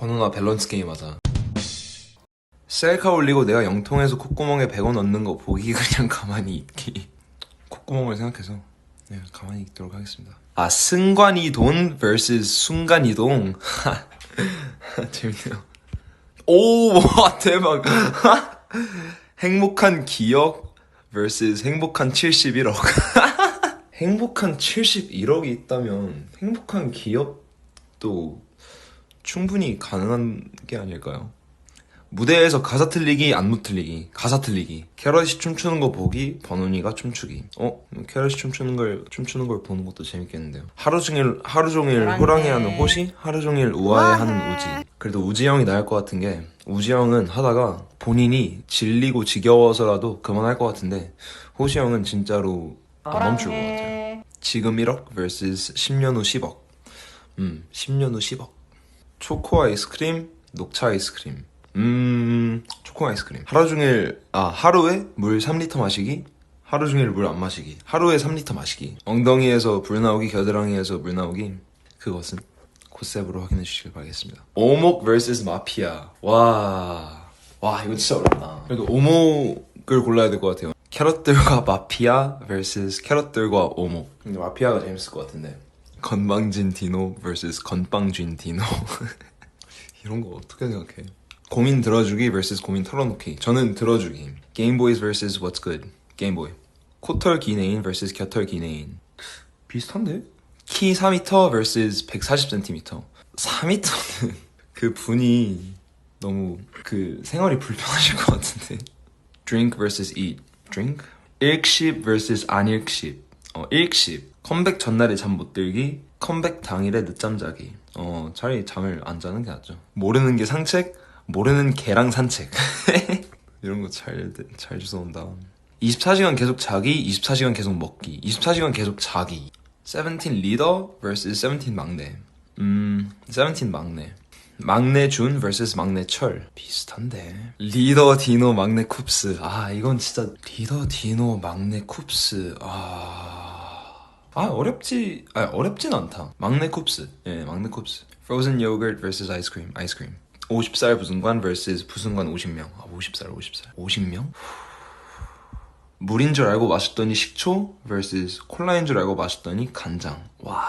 번호나 밸런스 게임 하자. 셀카 올리고 내가 영통에서 콧구멍에 100원 넣는 거 보기 그냥 가만히 있기. 콧구멍을 생각해서 네, 가만히 있도록 하겠습니다. 아 승관이동 vs 순간이동. 재밌네요. 오, 와, 대박. 행복한 기억 vs 행복한 71억. 행복한 71억이 있다면 행복한 기억도 충분히 가능한 게 아닐까요? 무대에서 가사 틀리기, 안무 틀리기, 가사 틀리기. 캐럿이 춤추는 거 보기, 번훈이가 춤추기. 어? 캐럿이 춤추는 걸, 춤추는 걸 보는 것도 재밌겠는데요. 하루 종일, 하루 종일 사랑해. 호랑이 하는 호시, 하루 종일 우아해 하는 우지. 그래도 우지 형이 나을 것 같은 게, 우지 형은 하다가 본인이 질리고 지겨워서라도 그만할 것 같은데, 호시 형은 진짜로 안 멈출 것 같아요. 지금 1억 vs 10년 후 10억. 음, 10년 후 10억. 초코 아이스크림, 녹차 아이스크림. 음, 초코 아이스크림. 하루 종일, 아, 하루에 물 3리터 마시기, 하루 종일 물 안 마시기, 하루에 3리터 마시기, 엉덩이에서 불 나오기, 겨드랑이에서 물 나오기, 그것은 코셉으로 확인해 주시길 바라겠습니다. 오목 vs 마피아. 와, 와, 이거 진짜 어렵다. 그래도 오목을 골라야 될 것 같아요. 캐럿들과 마피아 vs 캐럿들과 오목. 근데 마피아가 재밌을 것 같은데. 건방진 디노 vs 건빵쥔 디노. 이런 거 어떻게 생각해? 고민 들어주기 vs 고민 털어놓기. 저는 들어주기. 게임보이즈 vs what's good. 게임보이. 코털 기내인 vs 곁털 기내인. 비슷한데? 키 4m vs 140cm. 4m는 그 분이 너무 그 생활이 불편하실 것 같은데. drink vs eat. drink? 일식 vs 안 일식. 어, 일식. 컴백 전날에 잠 못 들기. 컴백 당일에 늦잠 자기. 어, 차라리 잠을 안 자는 게 낫죠. 모르는 게 상책, 모르는 개랑 산책. 이런 거 잘, 잘 주워 온다. 24시간 계속 자기, 24시간 계속 먹기. 24시간 계속 자기. 세븐틴 리더 vs 세븐틴 막내. 음, 세븐틴 막내. 막내 준 vs 막내 철. 비슷한데. 리더 디노 막내 쿱스. 아, 이건 진짜 리더 디노 막내 쿱스. 아. 아, 어렵지. 아, 어렵진 않다. 막내 쿱스. 예, 막내 쿱스. Frozen yogurt vs 아이스크림. 아이스크림. 50살 부승관 vs 부승관 50명. 아, 50살, 50살. 50명? 물인 줄 알고 마셨더니 식초 vs 콜라인 줄 알고 마셨더니 간장. 와.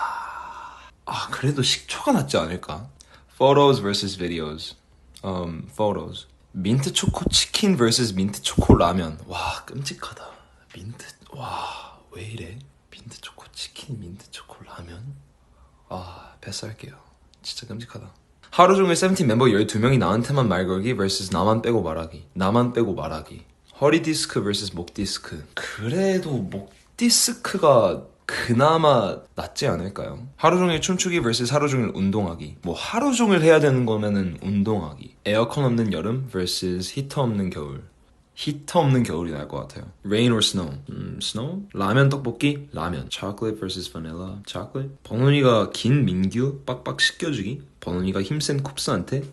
아, 그래도 식초가 낫지 않을까? Photos vs videos. Um, photos. 민트 초코 치킨 vs 민트 초코 라면. 와, 끔찍하다. 민트, 와, 왜 이래? 민트 초코 치킨, 민트 초코 라면? 아, 패스할게요. 진짜 끔찍하다. 하루 종일 세븐틴 멤버 12명이 나한테만 말 걸기 vs 나만 빼고 말하기. 나만 빼고 말하기. 허리 디스크 vs 목 디스크. 그래도 목 디스크가 그나마 낫지 않을까요? 하루 종일 춤추기 vs 하루 종일 운동하기. 뭐 하루 종일 해야 되는 거면은 운동하기. 에어컨 없는 여름 vs 히터 없는 겨울. 히터 없는 겨울이 나을 것 같아요. Rain or snow? 음, snow? 라면 떡볶이? 라면. Chocolate vs vanilla? Chocolate? 버논이가 긴 민규 빡빡 씻겨주기. 버논이가 힘센 쿱스한테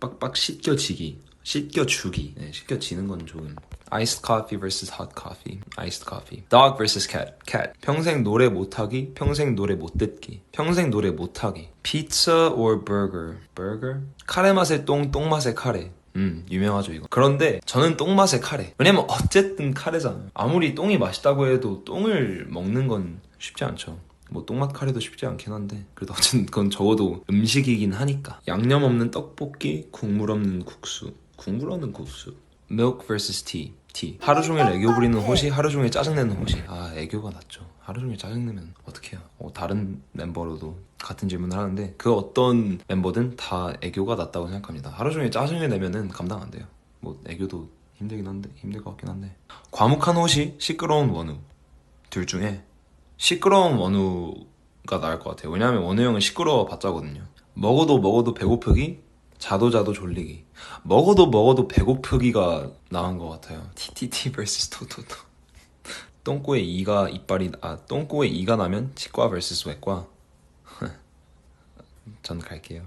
빡빡 씻겨지기. 씻겨주기. 네, 씻겨지는 건 조금. Iced coffee vs hot coffee. Iced coffee. Dog vs cat. Cat. 평생 노래 못하기. 평생 노래 못 듣기. 평생 노래 못하기. Pizza or burger. Burger? 카레 맛의 똥, 똥 맛의 카레. 음, 유명하죠, 이거. 그런데 저는 똥맛의 카레. 왜냐면 어쨌든 카레잖아요. 아무리 똥이 맛있다고 해도 똥을 먹는 건 쉽지 않죠. 뭐 똥맛 카레도 쉽지 않긴 한데 그래도 어쨌든 그건 적어도 음식이긴 하니까 양념 없는 떡볶이 국물 없는 국수 국물 없는 국수 milk vs tea tea. 하루 종일 애교 부리는 호시 하루 종일 짜증내는 호시. 아 애교가 낫죠. 하루 종일 짜증내면 어떡해요? 어, 다른 멤버로도 같은 질문을 하는데 그 어떤 멤버든 다 애교가 낫다고 생각합니다. 하루 종일 짜증을 내면은 감당 안 돼요. 뭐 애교도 힘들긴 한데 힘들 것 같긴 한데. 과묵한 호시 시끄러운 원우. 둘 중에 시끄러운 원우가 나을 것 같아요. 왜냐하면 원우 형은 시끄러워 봤자거든요. 먹어도 먹어도 배고프기, 자도 자도 졸리기. 먹어도 먹어도 배고프기가 나은 것 같아요. TTT vs 토토토. 똥꼬에 이가 이빨이 아 똥꼬에 이가 나면 치과 vs 외과. 전 갈게요.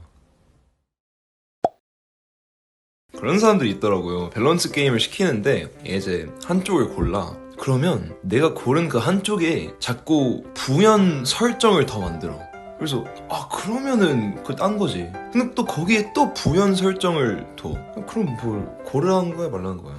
그런 사람들이 있더라고요. 밸런스 게임을 시키는데 이제 한쪽을 골라. 그러면 내가 고른 그 한쪽에 자꾸 부연 설정을 더 만들어. 그래서 아 그러면은 그 딴 거지. 근데 또 거기에 또 부연 설정을 둬. 그럼 뭘 고르라는 거야 말라는 거야